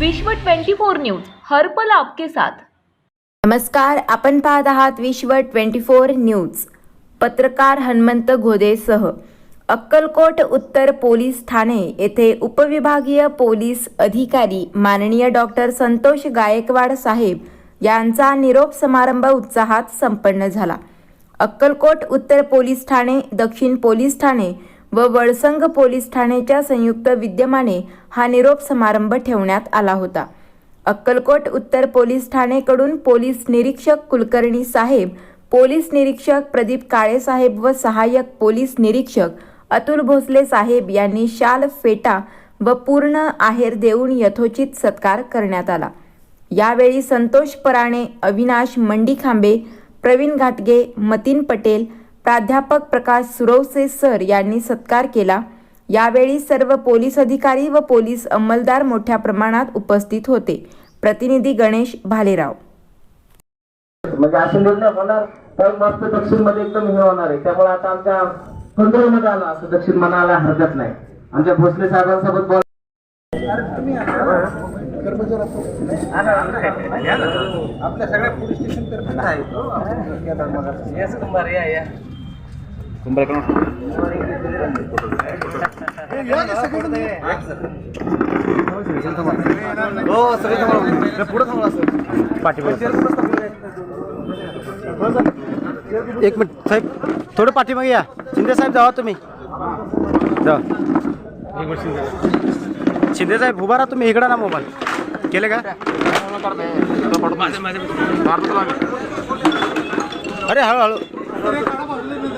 विश्व 24 न्यूज हर्पल आपके साथ. नमस्कार आपण पाहत आहात विश्व ट्वेंटी फोर न्यूज. पत्रकार हनुमंत घोदेसह अक्कलकोट उत्तर पोलीस ठाणे येथे उपविभागीय पोलीस अधिकारी माननीय डॉक्टर संतोष गायकवाड साहेब यांचा निरोप समारंभ उत्साहात संपन्न झाला. अक्कलकोट उत्तर पोलीस ठाणे दक्षिण पोलीस ठाणे व वळसंग पोलीस ठाणेच्या संयुक्त विद्यमाने हा निरोप समारंभ ठेवण्यात आला होता. अक्कलकोट उत्तर पोलीस ठाणेकडून पोलीस निरीक्षक कुलकर्णी साहेब पोलीस निरीक्षक प्रदीप काळे साहेब व सहाय्यक पोलीस निरीक्षक अतुल भोसले साहेब यांनी शाल फेटा व पूर्ण आहेर देऊन यथोचित सत्कार करण्यात आला. यावेळी संतोष पराणे अविनाश मंडीखांबे प्रवीण घाटगे मतीन पटेल प्राध्यापक प्रकाश सुरवसे सर यांनी सत्कार केला. यावेळी सर्व पोलीस अधिकारी व पोलीस अंमलदार मोठ्या प्रमाणात उपस्थित होते. प्रतिनिधी गणेश भालेराव. म्हणजे असे निर्णय होणार तर मस्त दक्षिणमध्ये एकदम हे होणार आहे. त्यामुळे आता आमच्या कंट्रोलमध्ये आला. असं दक्षिण मनाला हरकत नाही. आमच्या भोसले साहेबांसोबत बोल आपल्या सगळ्या पोलीस स्टेशन तर्फे आहे हो सगळे थांबा पुढे थांबा एक मिनिट साहेब थोडं पाठीमागे या शिंदे साहेब जावा तुम्ही जा शिंदे साहेब उभा राहा तुम्ही इकडं ना मोबाईल केले का अरे हळूहळू